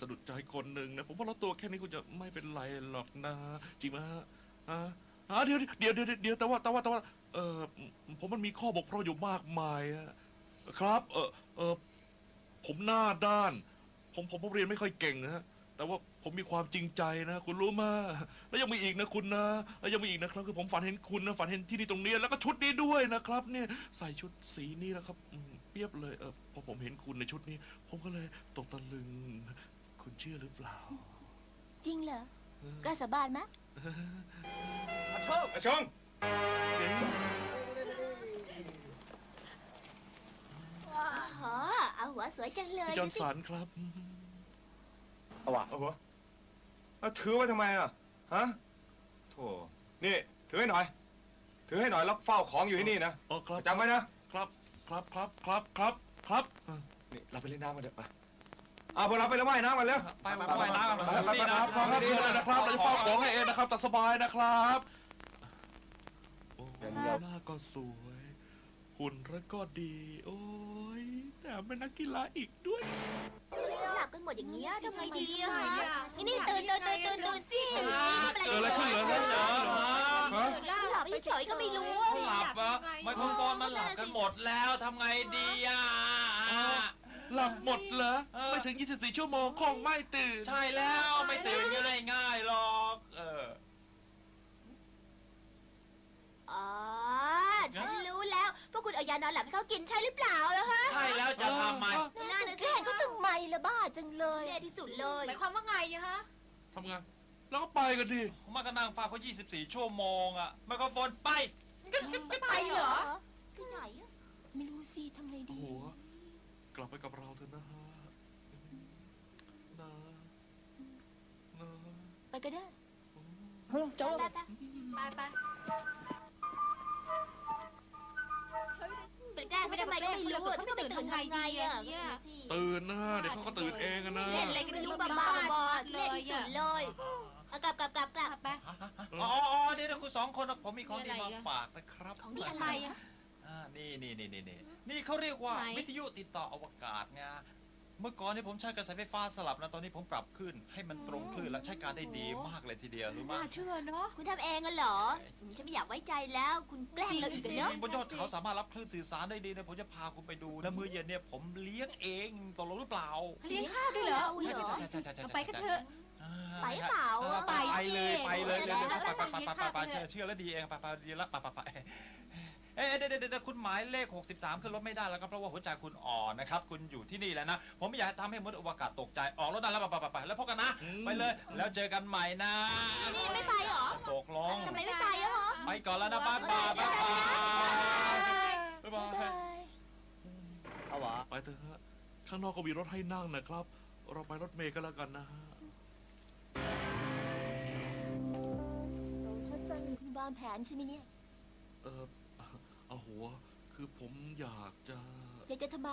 สะดุดใจคนหนึ่งนะ ผมว่าเราตัวแค่นี้คุณจะไม่เป็นไรหรอกนะ จริงไหมฮะอ่าอ่าเดี๋ยวเดี๋ยวเดี๋ยวเดี๋ยวแต่ว่าแต่ว่าแต่ว่าเออผมมันมีข้อบกพร่องอยู่มากมายอะครับ เออเออผมหน้าด้าน ผมผมผมเรียนไม่ค่อยเก่งนะฮะแต่ว่าผมมีความจริงใจนะ คุณรู้มาแล้วยังมีอีกนะคุณนะแล้วยังมีอีกนะครับ คือผมฝันเห็นคุณนะฝันเห็นที่นี่ตรงนี้แล้วก็ชุดนี้ด้วยนะครับ เนี่ยใส่ชุดสีนี้นะครับอืมเปรียบเลยเออพอผมเห็นคุณในชุดนี้ ผมก็เลยตกตะลึง คุณเชื่อหรือเปล่าจริงเหรอกล้าสาบานไหมอาชงอาชงเอ๊ะอ๋อเอาหัวสวยจังเลยพี่จอห์นสันครับ เอาวะเอาหัวเอาถือไว้ทำไมอะ ฮะโธ่นี่ ถือให้หน่อย ถือให้หน่อยแล้วเฝ้าของอยู่ที่นี่นะอ๋อครับจำไว้นะ ครับ ครับ ครับ ครับ ครับ ครับอะนี่เราไปเล่นน้ำกันเถอะไป เอาพวกเราไปเล่นว่ายน้ำกันเร็วไปไปไปน้ำไปนี่นะครับเชิญเลยนะครับเราจะเฝ้าของให้เองนะครับแต่สบายนะครับโอ้หน้าก็สวย หุ่นแล้วก็ดี โอ้ยแต่เป็นนักกีฬาอีกด้วยหลับกันหมดอย่างเงี้ยทำไงดีอะคะนี่นี่ตื่นตื่นตื่นตื่นตื่นสิตื่นสิเกิดอะไรขึ้นเหรอเนี่ยเหรอฮะหลับเฉยๆก็ไม่รู้อะหลับอะไมโครโฟนมันหลับกันหมดแล้วทำไงดีอะ หลับหมดเหรอ เออ ไม่ถึง 24 ชั่วโมงคงไม่ตื่น ใช่แล้วไม่ตื่นง่ายง่ายๆหรอก เออ อ๋อ ฉันรู้แล้ว พวกคุณเอายานอนหลับให้เขากินใช่หรือเปล่าล่ะฮะใช่แล้วจะทำไมน่าจะแกล้งก็ทำไมละบ้าจังเลยแย่ที่สุดเลย หมายความว่าไงอะฮะ ทำไงแล้วก็ไปกันดิ มันก็นั่งฟังเขา 24 ชั่วโมงอะไมโครโฟนไปไม่ไปเหรอที่ไหนอะไม่รู้สิทำไงโอ้ดีโหกลับ ไปกับเราเถอะนะฮะนะนะไปก็ได้จบไปไปไปไปไปแกล้งไม่ทำไมก็ไม่รู้อะถ้าไม่ตื่นทำไงอะก็ไม่รู้สิตื่นนะเดี๋ยวเขาก็ตื่นเองอะนะเล่นอะไรกันไม่รู้บ้าบ้าบอๆเล่นที่สุดเลยเอากลับกลับกลับกลับไปอ๋ออ๋อเดี๋ยวนะคุณสองคนนะผมมีของดีมาฝากนะครับของดีอะอะไรไรอะ อ่านี่นี่นี่นี่นี่นี่เขาเรียกว่าไหน วิทยุติดต่ออวกาศไงเมื่อก่อนนี่ผมใช้กระแสไฟฟ้าสลับนะตอนนี้ผมปรับขึ้นให้มันตรงคลื่นและใช้การได้ดีมากเลยทีเดียวรู้ไหมน่าเชื่อเนาะ คุณทำเองกันเหรอฉันไม่อยากไว้ใจแล้ว คุณแกล้งเราอีกเหรอเนาะบนยอดเขาสามารถรับคลื่นสื่อสารได้ดีนะผมจะพาคุณไปดูนะมื้อเย็นเนี่ยผมเลี้ยงเองตกลงหรือเปล่าเลี้ยงข้าวด้วยเหรอใช่ใช่ใช่ใช่ใช่ใช่เอาไปกันเถอะ อ่าไปหรือเปล่าเอออะไปไปสิเลยไปเลยไปเร็วแล้วๆไปไปไปไปไปไปเชื่อเชื่อแล้วดีเองไปไปดีแล้วไปไปไปเอ๊ะเดี๋ยวเดี๋ยวเดี๋ยวคุณหมายเลข 63 ขึ้นรถไม่ได้แล้วครับเพราะว่าหัวใจคุณอ่อนนะครับ คุณอยู่ที่นี่แล้วนะ ผมไม่อยากให้ทำให้มนุษย์อวกาศตกใจ ออกรถได้แล้วไปไปไปไปแล้วพบกันนะ ไปเลย แล้วเจอกันใหม่นะ นี่ไม่ไปเหรอตกลง ทำไมไม่ไปอะเหรอ ไปก่อนแล้วนะบ๊ายบายบ๊ายบายบ๊ายบายเอาวะไปเถอะฮะข้างนอกก็มีรถให้นั่งนะครับ เราไปรถเมล์กันแล้วกันนะฮะคุณวางแผนใช่ไหมเนี่ย เออเอาหัว คือผมอยากจะ อยากจะทำไม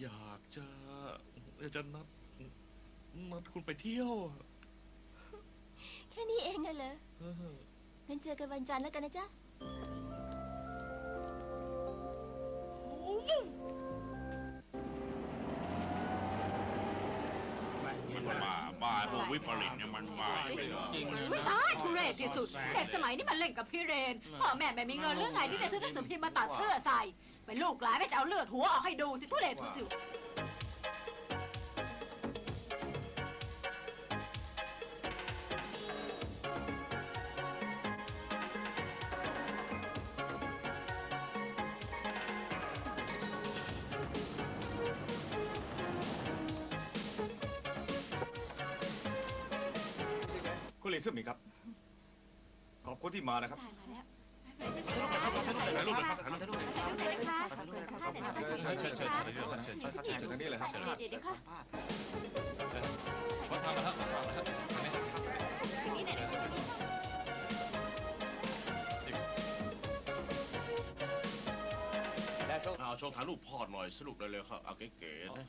อยากจะอยากจะนัดนัดคุณไปเที่ยวแค่นี้เองน่ะเหรอเอองั้นเจอกันวันจันทร์แล้วกันนะจ๊ะมันาบ้าพวกวิปริตเนี่ยมันมาจริงตายทุเรศที่สุด เด็กสมัยนี้มันเล่นกับพี่เรน พ่อแม่ไม่มีเงินเรื่องไงที่จะซื้อหนังสือพิมพ์มาตัดเสื้อใส่ เป็นลูกหลานไม่จะเอาเลือดหัวออกให้ดูสิทุเรศทุสิว คุณหลีซึมอีกครับ ขอบคุณที่มานะครับตายมาแล้วถ่ายรูปเลยครับถ่ายรูปเลยเชิญเชิญเชิญเชิญเชิญเชิญเชิญเชิญทางนี้เลยครับเดี๋ยวเดี๋ยวเดี๋ยวค่ะขอทำมาครับขอทำมาครับอันนี้อย่างนี้เนี่ยเอาโชว์ถ่ายรูปพ่อหน่อยสรุปเลยเลยครับเอาเก๋ๆนะ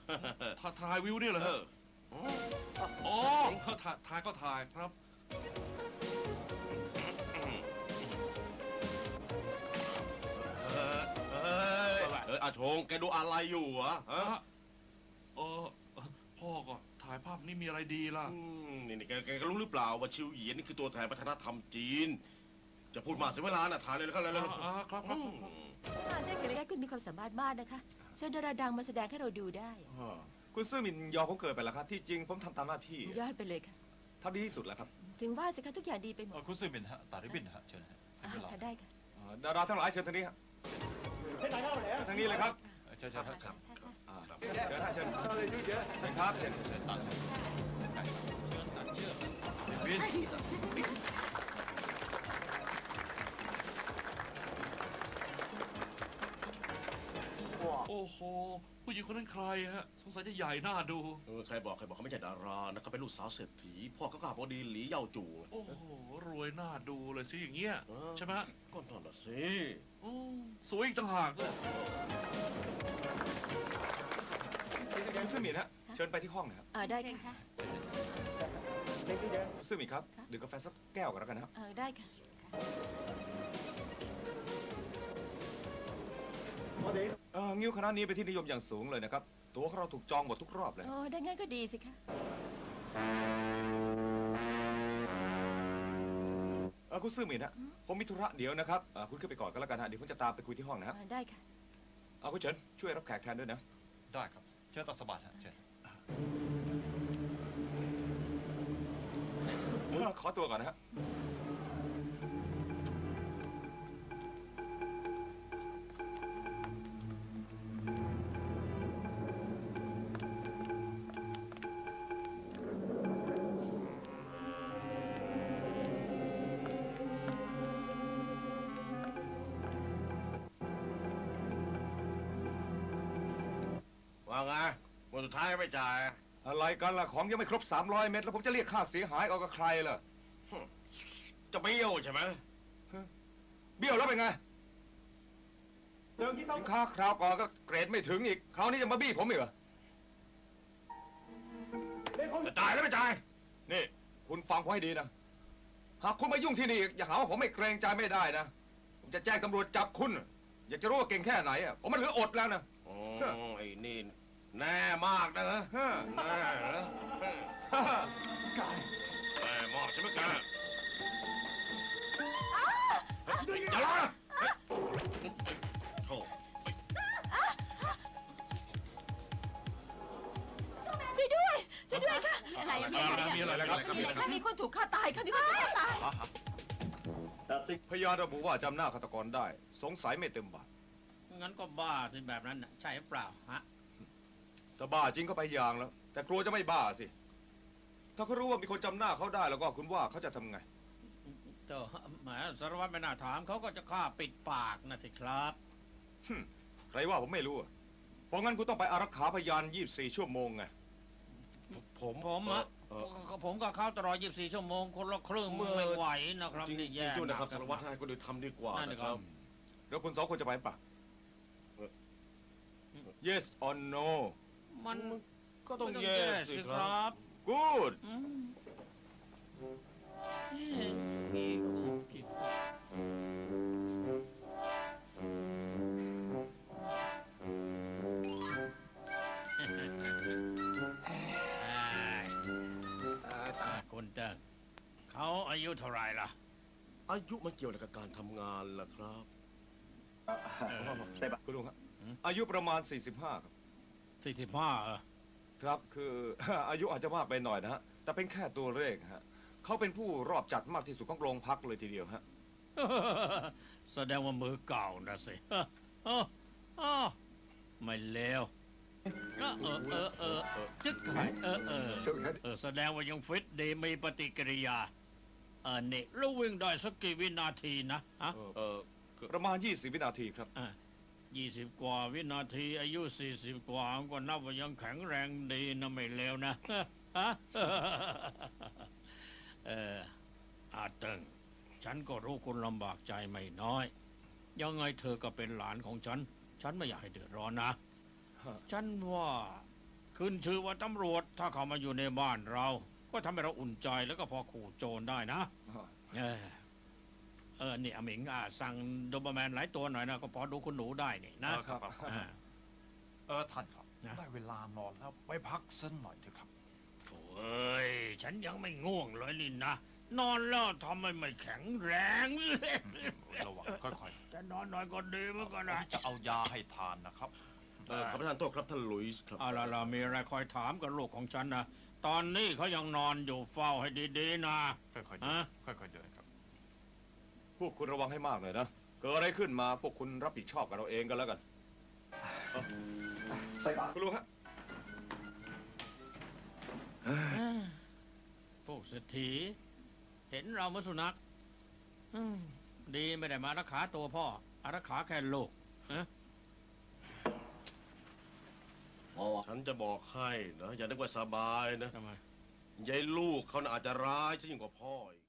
ถ่ายถ่ายวิวเนี่ยเหรอเอฮะออ๋อถ่ายถ่ายก็ถ่ายครับ เออเออเอออาชง แกดูอะไรอยู่วะฮะเออพ่อก็ถ่ายถ่ายภาพนี่มีอะไรดีล่ะ อืมนี่นี่แกแกก็รู้หรือเปล่าว่าชิวเหยียนนี่คือตัวแทนวัฒนธรรมจีน จะพูดมากเสียเวลาน่ะทานเลยแล้วกันแล้วอ่าอ่าครับครับอืมได้เห็นแล้วคุณมีความสามารถมากนะคะเชิญดาราดังมาแสดงให้เราดูได้อ่าคุณซื่อหมินยอมผมเกิดไปแล้วครับ ที่จริงผมทำตามหน้าที่ยอดไปเลยค่ะทำดีที่สุดแล้วครับ ถึงว่าสิคะทุกอย่างดีไปหมเอ่ดอคุณซื่อบินฮะตาริบินฮะเชิญฮะอ่าให้เวลาค่ะได้ค่ะอ่าดาราทั้งหลายเชิญทางนี้ครับทางนี้เลยครับเชิญเชิญฮะเชิญอ่าเชิญฮะเชิญเชิญครับเชิญ เชิญตัดเชิญตัดเชือกวินโอ้โห ผู้หญิงคนนั้นใครฮะ สงสัยจะใหญ่หน้าดู เออใครบอกใครบอกเขาไม่ใช่ดารานะเขาเป็นลูกสาวเศรษฐีพ่อเขาข้าพอดีหลีเย่าจู่ โอ้โห รวยหน้าดูเลยสิอย่างเงี้ย เออ ใช่ไหมฮะก็นั่นน่ะสิอืมสวยอีกต่างหากเลยคุณซื่อหมินฮะเชิญไปที่ห้องนะครับเออได้ค่ะคุณซื่อหมินครับค่ะ ดื่มกาแฟสักแก้วกันแล้วกันนะครับเออได้ค่ะ เอองิ้วคณะนี้เป็นที่นิยมอย่างสูงเลยนะครับ ตัวของเราถูกจองหมดทุกรอบเลยโอ้ได้งั้นก็ดีสิคะเออคุณซื่อหมินฮะผมมีธุระเดี๋ยวนะครับเอ่อคุณขึ้นไปก่อนก็แล้วกันฮะเดี๋ยวผมจะตามไปคุยที่ห้องนะครับเออได้ค่ะ เอาคุณเฉินช่วยรับแขกแทนด้วยนะ ได้ครับ เชิญตัดสบัดฮะเชิญเออขอตัวก่อนนะฮะ ว่าไงวันสุดท้ายไม่จ่าย อะไรกันล่ะ ของยังไม่ครบ 300 เม็ดแล้วผมจะเรียกค่าเสียหายเอากับใครล่ะ จะเบี้ยวใช่ไหมเบี้ยวแล้วเป็นไงสินค้าคราวก่อนก็เกรดไม่ถึงอีก คราวนี้จะมาบี้ผมอีกเหรอ จะจ่ายแล้วไม่จ่าย นี่คุณฟังผมให้ดีนะ หากคุณมายุ่งที่นี่อีกอย่าหาว่าผมไม่เกรงใจไม่ได้นะ ผมจะแจ้งตำรวจจับคุณ อยากจะรู้ว่าเก่งแค่ไหนอะผมมันเหลืออดแล้วนะโอ้ไอ้นี่ แน่มากนะฮะฮะแน่เหรอฮ่าฮ่าแน่มากใช่ไหมแกอย่าร้องนะโธ่ช่วยด้วยช่วยด้วยค่ะอะไรอะเนี่ยไรมีอะไรแล้วครับมีค่ะมีคนถูกฆ่าตายค่ะมีคนถูกฆ่าตาย พยานระบุว่าจำหน้าฆาตกรได้ สงสัยไม่เต็มบาทงั้นก็บ้าสิแบบนั้นน่ะใช่หรือเปล่าฮะ ถ้าบ้าจริงก็ไปอย่างแล้ว แต่กลัวจะไม่บ้าสิ ถ้าเขารู้ว่ามีคนจำหน้าเขาได้แล้วก็คุณว่าเขาจะทำไง เจ้าแหมสารวัตรไม่น่าถามเขาก็จะฆ่าปิดปากนะสิครับ ใครว่าผมไม่รู้อะเพราะงั้นคุณต้องไปอารักขาพยาน 24 ชั่วโมงไง ผมผมอะเออผมกับเขาตลอด 24 ชั่วโมง คนละครึ่งเมื่อไม่ไหวนะครับจริงนี่จริแย่งๆนะครับหสารวัตรให้คนอื่นทำดีกว่านั่นนะนะคครัรับ บ แล้วคุณสองคนจะไปปะ yes or no มันก็ต้องมันแย่สิครับ good อืมมีคู่ผิดคนเติ้งเขาอายุเท่าไหรล่ะ อายุมันเกี่ยวอะไรกับการทำงานล่ะครับคุณลุงครับอืมอายุประมาณ 45 ครับ สี่สิบห้าเออครับคือ อายุอาจจะมากไปหน่อยนะฮะแต่เป็นแค่ตัวเลขฮะเขาเป็นผู้รอบจัดมากที่สุดของโรงพักเลยทีเดียวฮะ แสดงว่ามือเก่านะสิเออเออเออไม่เลวเออเออเออเออเออจึ๊กไปเออเออเออแสดงว่ายังฟิตดีมีปฏิกิริยาเออนี่แล้ววิ่งได้สักกี่วินาทีนะฮะ เออประมาณ 20 วินาทีครับ ยี่สิบกว่าวินาทีอายุสี่สิบกว่าก็นับว่ายังแข็งแรงดีนะไม่เลวนะฮะเอออาเติงฉันก็รู้คุณลำบากใจไม่น้อย ยังไงเธอก็เป็นหลานของฉัน ฉันไม่อยากให้เดือดร้อนนะฮะฉันว่าขึ้นชื่อว่าตำรวจ ถ้าเขามาอยู่ในบ้านเรา ก็ทำให้เราอุ่นใจแล้วก็พอขู่โจรได้นะ เออเออนี่อาหมิงอะสั่งโดเบอร์แมนหลายตัวหน่อยนะก็พอดูคุณหนูได้นี่นะครับ อ่า เออท่านครับ นะ ได้เวลานอนแล้วไปพักสักหน่อยเถอะครับนยังไม่ง่วงเลยนี่นะนอนแล้วทำไมไม่แข็งแรงระวังค่อยจะนอนหน่อยก็ดีเหมือนๆกันผมนะจะเอายาให้ทานนะครับ เออขอประทานโทษครับท่านหลุยส์ครับ เอาล่ะล่ะมีอะไรคอยถามกับลูกของฉันนะตอนนี้เขายังนอนอยู่เฝ้าให้ดีๆนะค่อยๆเดิฮะนค่อยๆเดินครับ พวกคุณระวังให้มากหน่อยนะ เกิดอะไรขึ้นมาพวกคุณรับผิดชอบกันเราเองกันแล้วกันเอาคุณลุงฮะพวกเศรษฐีเห็นเราเหมื่อนสุนัขอืมดีไม่ได้มารักขาตัวพ่ออารักขาแค่ลูกฉันจะบอกให้นะ อย่านึกว่าสบายนะทำไม ยายลูกเขาน่ะอาจจะร้ายซะยิ่งกว่าพ่ออีก